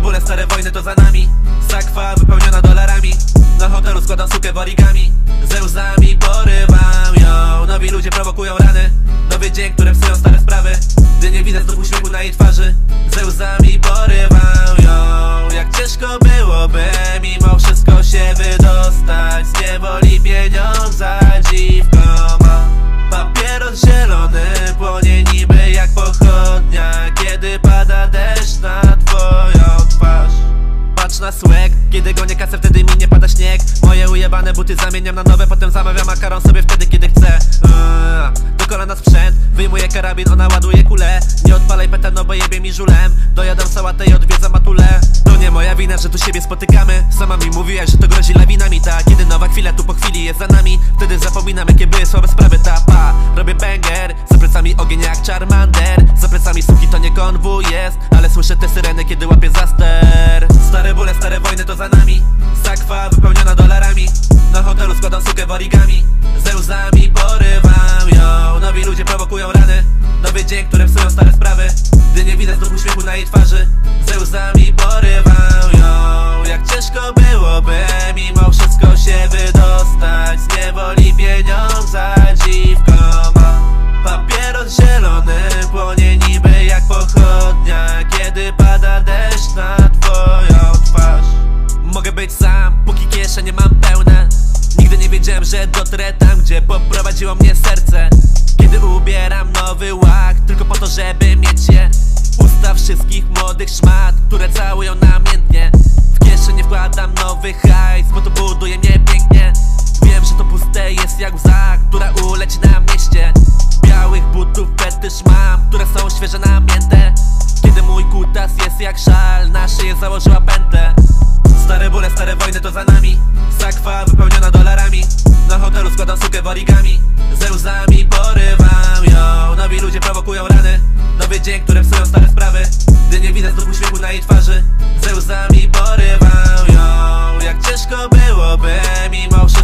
Stare bóle, stare wojny to za nami. Sakwa wypełniona dolarami. Na hotelu składam sukę w origami Ze łzami porywam ją. Nowi ludzie prowokują rany. Nowy dzień, które psują stare sprawy. Gdy nie widać znów uśmiechu na jej twarzy słek, kiedy gonię kasę wtedy mi nie pada śnieg. Moje ujebane buty zamieniam na nowe, potem zamawiam makaron sobie wtedy kiedy chcę. Eee, Do kolana sprzęt, wyjmuję karabin, ona ładuje kulę Nie odpalaj peta, no bo jebie mi żulem. Dojadam sałatę i odwiedzam matulę. To nie moja wina, że tu siebie spotykamy. Sama mi mówiłaś, że to grozi lawinami, ta Kiedy nowa chwila tu po chwili jest za nami. Wtedy zapominam jakie były słabe sprawy, ta pa Robię banger, za plecami ogień jak Charmander. Za plecami suki to nie konwój jest. Ale słyszę te syreny, kiedy łapię za ster Bóle, stare wojny to za nami. Sakwa wypełniona dolarami. Na hotelu składam sukę w origami Ze łzami porywam ją. Nowi ludzie prowokują rany. Nowy dzień, które psują stare sprawy. Gdy nie widać znów uśmiechu na jej twarzy. Ze łzami porywam wiedziałem, że dotrę tam, gdzie poprowadziło mnie serce. Kiedy ubieram nowy łak, tylko po to, żeby mieć je. Usta wszystkich młodych szmat, które całują namiętnie. W kieszenie wkładam nowy hajs, bo to buduje mnie pięknie. Wiem, że to puste jest jak łza, która uleci na mieście. Białych butów fetysz mam, które są świeże namięte. Kiedy mój kutas jest jak szal, na szyję założyła pętlę Ze łzami porywam ją. Nowi ludzie prowokują rany. Nowy dzień, które psują stare sprawy. Gdy nie widzę znów uśmiechu na jej twarzy Ze łzami porywam ją. Jak ciężko byłoby mimo wszystko